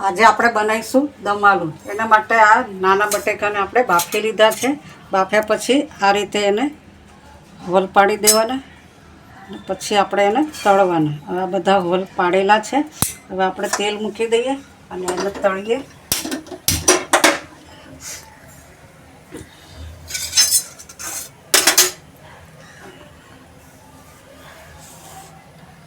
આજે આપણે બનાવીશું દમાલું એના માટે આ નાના બટેકાને આપણે બાફી લીધા છે. બાફ્યા પછી આ રીતે એને હોલ પાડી દેવાના. પછી આપણે એને તળવાના. આ બધા હોલ પાડેલા છે. હવે આપણે તેલ મૂકી દઈએ અને એને તળીએ.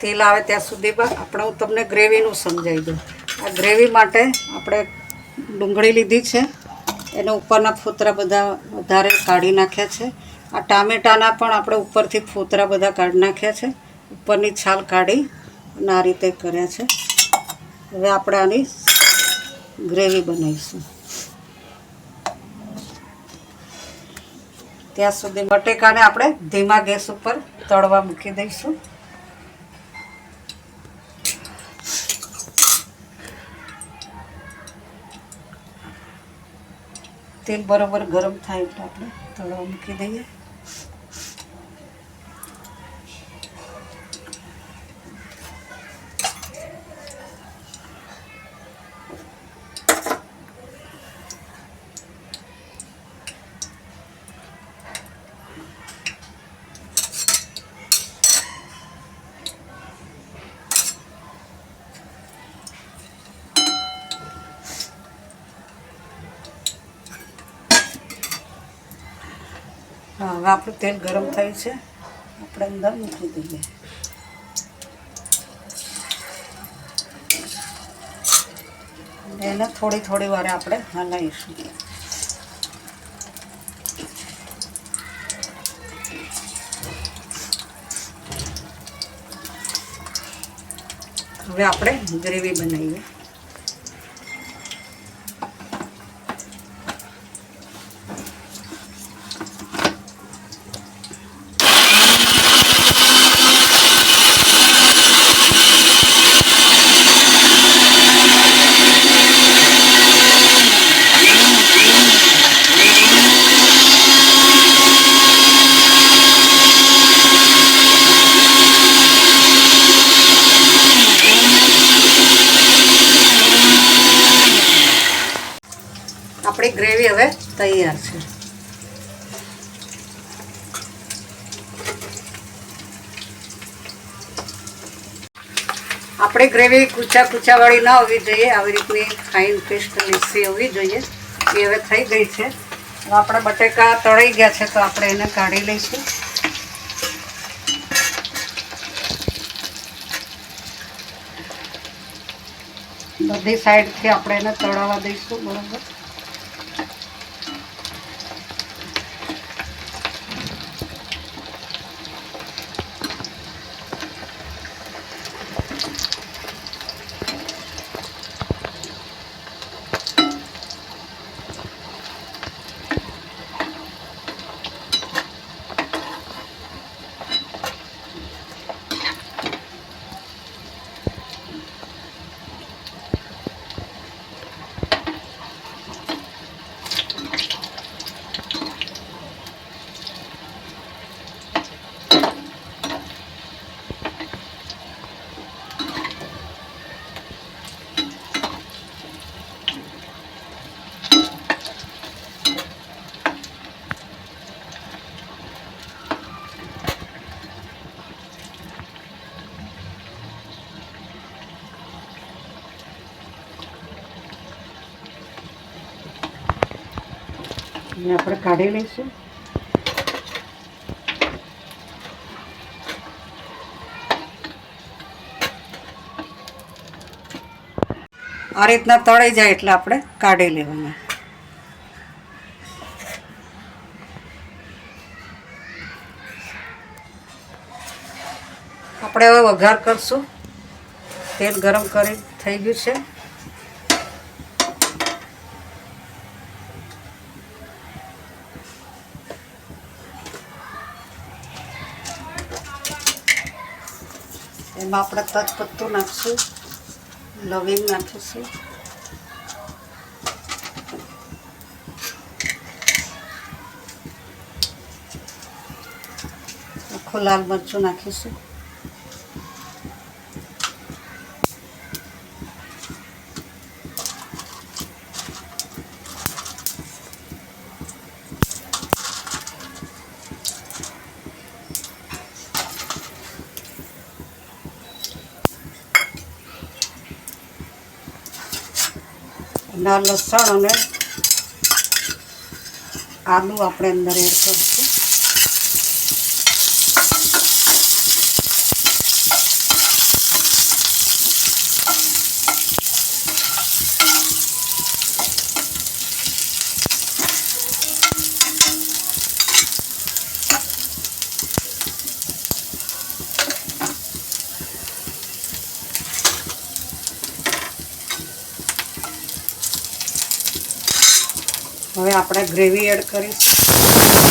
તેલ આવે ત્યાં સુધીમાં આપણે હું તમને ગ્રેવીનું સમજાવી દઉં. આ ગ્રેવી માટે આપણે ડુંગળી લીધી છે. એના ઉપરના ફોતરા બધા વધારે કાઢી નાખ્યા છે. આ ટામેટાના પણ આપણે ઉપરથી ફોતરા બધા કાઢી નાખ્યા છે. ઉપરની છાલ કાઢી અને આ રીતે કર્યા છે. હવે આપણે આની ગ્રેવી બનાવીશું. ત્યાં સુધી બટેકાને આપણે ધીમા ગેસ ઉપર તળવા મૂકી દઈશું. તેલ બરોબર ગરમ થાય એટલે આપણે તળવા મૂકી દઈએ. હવે આપણું તેલ ગરમ થયું છે. આપણે અંદર મૂકી દઈએ. એને થોડી થોડી વારે આપણે હલાવીશું. હવે આપણે ગ્રેવી બનાવીએ આપણી ગ્રેવી હવે તૈયાર છે. આપણે ગ્રેવી કૂચા કૂચાવાળી ના હોવી જોઈએ, આવી રીતની ફાઇન પેસ્ટ લીસી હોવી જોઈએ. એ હવે થઈ ગઈ છે. આપણા બટેકા તળાઈ ગયા છે, તો આપણે એને કાઢી લઈશું. બધી સાઈડથી આપણે એને તળાવવા દઈશું, બરાબર? એને આપણે કાઢી લઈશું. આ રીતના તળાઈ જાય એટલે આપણે કાઢી લેવાના. આપણે હવે વઘાર કરશું. તેલ ગરમ કરી થઈ ગયું છે. એમાં આપણે તજપત્તું નાખશું લવિંગ નાખીશું. આખું લાલ મરચું નાખીશું. અને આ લસણ અને આદુ આપણે અંદર એડ કરીશું હવે આપણે ગ્રેવી એડ કરીશું.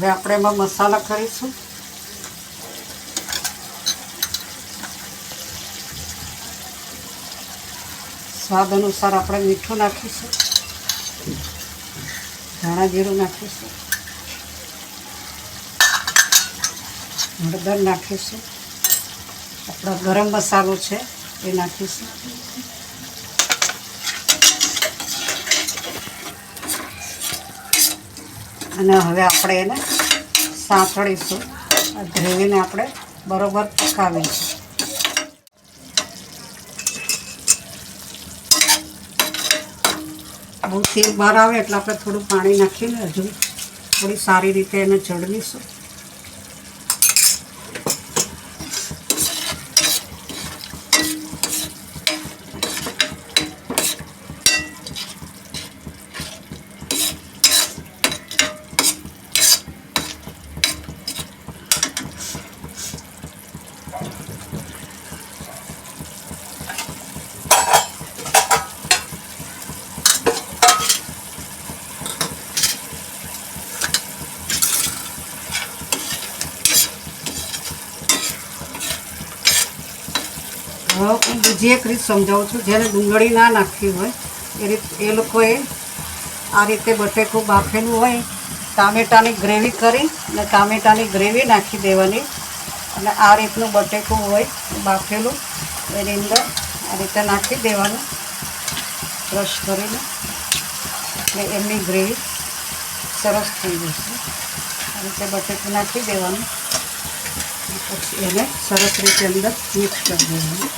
હવે આપણે એમાં મસાલા કરીશું. સ્વાદ અનુસાર આપણે મીઠું નાખીશું. ધાણા જીરું નાખીશું. હળદર નાખીશું. આપણો ગરમ મસાલો છે એ નાખીશું. અને હવે આપણે એને સાંથળીશું આ આપણે બરોબર પકાવીશું. બહુ તેલ બહાર આવે એટલે આપણે થોડું પાણી નાખીને હજુ થોડી સારી રીતે એને ચડવીશું હવે હું બીજી એક રીત સમજાવું છું જેને ડુંગળી ના નાખવી હોય, એ રીત એ લોકોએ આ રીતે બટેકું બાફેલું હોય, ટામેટાની ગ્રેવી કરી અને ટામેટાની ગ્રેવી નાખી દેવાની અને આ રીતનું બટેકું હોય, બાફેલું, એની અંદર આ રીતે નાખી દેવાનું, ક્રશ કરીને, એટલે એમની ગ્રેવી સરસ થઈ જશે. આ રીતે બટેકું નાખી દેવાનું, પછી એને સરસ રીતે અંદર મિક્સ કરી દેવાનું.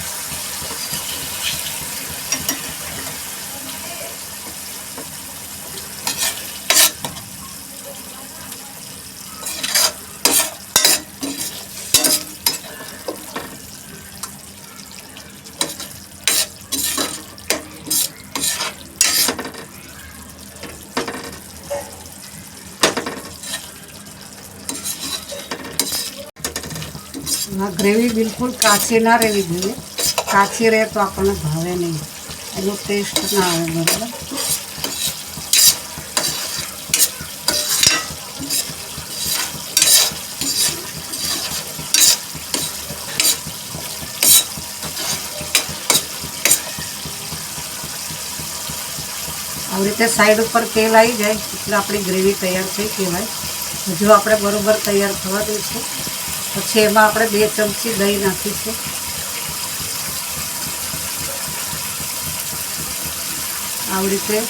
ગ્રેવી બિલકુલ કાચી ના રહેવી જોઈએ. કાચી રહે તો આપણને ભાવે નહીં. એનો ટેસ્ટ ના આવે, બરાબર? આવી રીતે સાઈડ ઉપર તેલ આવી જાય, એટલે આપણી ગ્રેવી તૈયાર થઈ કહેવાય. હજુ આપણે બરાબર તૈયાર થવા દઈશું. પછી એમાં આપણે બે ચમચી દહીં નાખીશું. આવી રીતે.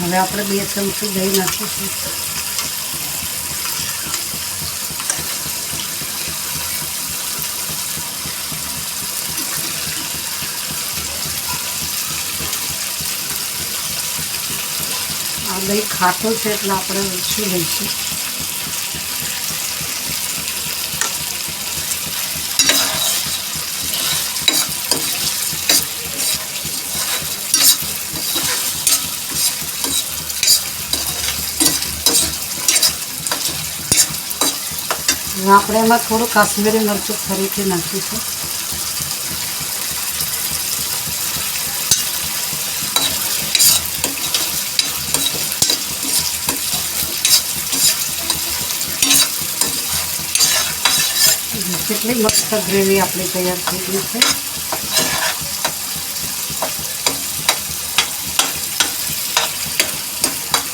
હવે આપણે બે ચમચી દહીં નાખીશું. આ દહીં ખાટો છે એટલે આપણે ઓછું લઈશું. આપણે એમાં થોડું કાશ્મીરી મરચું ફરીથી નાખીશું. કેટલી મસ્ત ગ્રેવી આપણી તૈયાર થઈ ગઈ છે.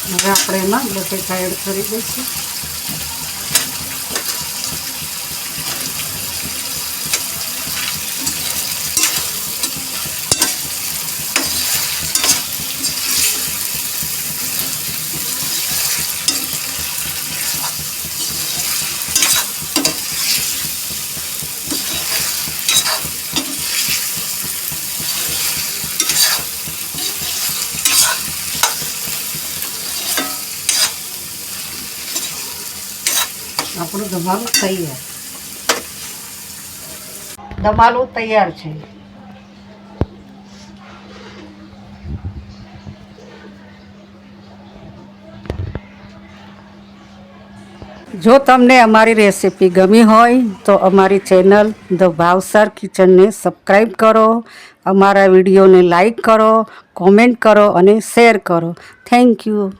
હવે આપણે એમાં બટેકા એડ કરી દઈશું. દમાલું તૈયાર. દમાલું તૈયાર છે. જો તમને અમારી રેસીપી ગમી હોય તો અમારી ચેનલ ધ ભાવસર કિચનને સબસ્ક્રાઈબ કરો, અમારા વિડીયોને લાઈક કરો, કોમેન્ટ કરો અને શેર કરો. Thank you.